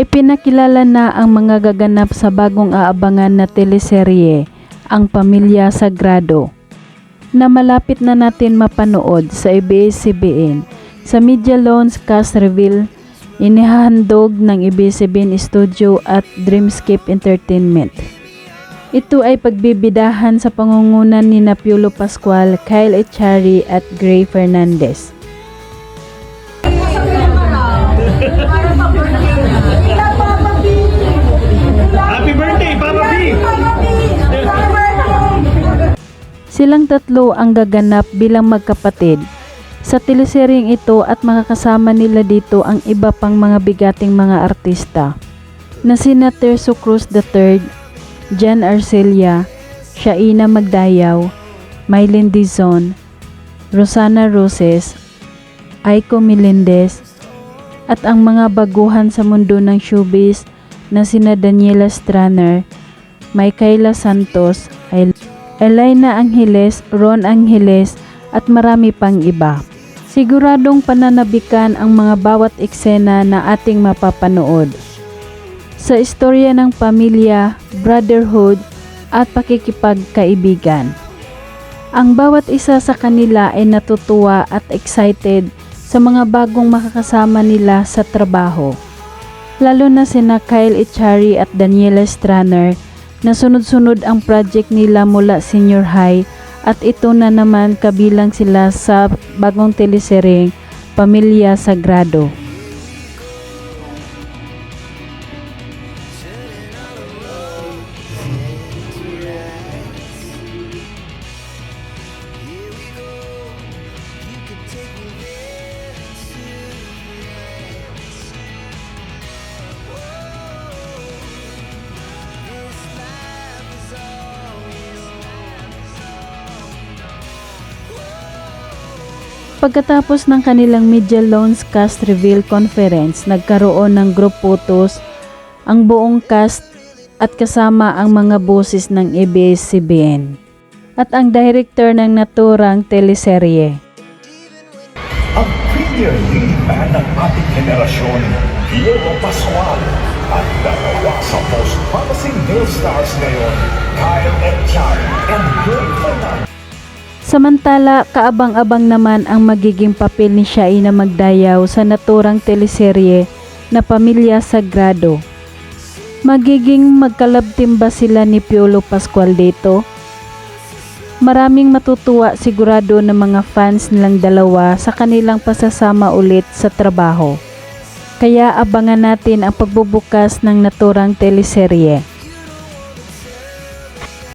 Ipinakilala na ang mga gaganap sa bagong aabangan na teleserye, Ang Pamilya Sagrado, na malapit na natin mapanood sa ABS-CBN. Sa media launch cast reveal, inihahandog ng ABS-CBN Studio at Dreamscape Entertainment. Ito ay pagbibidahan sa pangungunan ni Napiolo Pascual, Kyle Echari at Gray Fernandez. Silang tatlo ang gaganap bilang magkapatid. Sa teleseryeng ito at makakasama nila dito ang iba pang mga bigating mga artista na sina Terso Cruz III, Jan Arcelia, Shaina Magdayaw, Mylene Dizon, Rosana Roses, Aiko Melendez, at ang mga baguhan sa mundo ng showbiz na sina Daniela Straner, Micaela Santos, El- Elena Angeles, Ron Angeles, at marami pang iba. Siguradong pananabikan ang mga bawat eksena na ating mapapanood. Sa istorya ng pamilya, brotherhood, at pakikipagkaibigan. Ang bawat isa sa kanila ay natutuwa at excited sa mga bagong makakasama nila sa trabaho. Lalo na sina Kyle Echari at Daniela Straner na sunod-sunod ang project nila mula senior high at ito na naman kabilang sila sa bagong teleseryeng Pamilya Sagrado. Pagkatapos ng kanilang media launch cast reveal conference, nagkaroon ng group photos ang buong cast at kasama ang mga boses ng ABS-CBN at ang director ng naturang teleserye. ang premier man ng ating henerasyon, Diego Pascual, at dalawa sa most promising male stars ngayon, Kyle and Fernandez. Samantala, kaabang-abang naman ang magiging papel ni Shaina Magdayaw sa naturang teleserye na Pamilya Sagrado. Magiging magkalabtim ba sila ni Piolo Pascual dito? Maraming matutuwa sigurado ng mga fans nilang dalawa sa kanilang pasasama ulit sa trabaho. Kaya abangan natin ang pagbubukas ng naturang teleserye.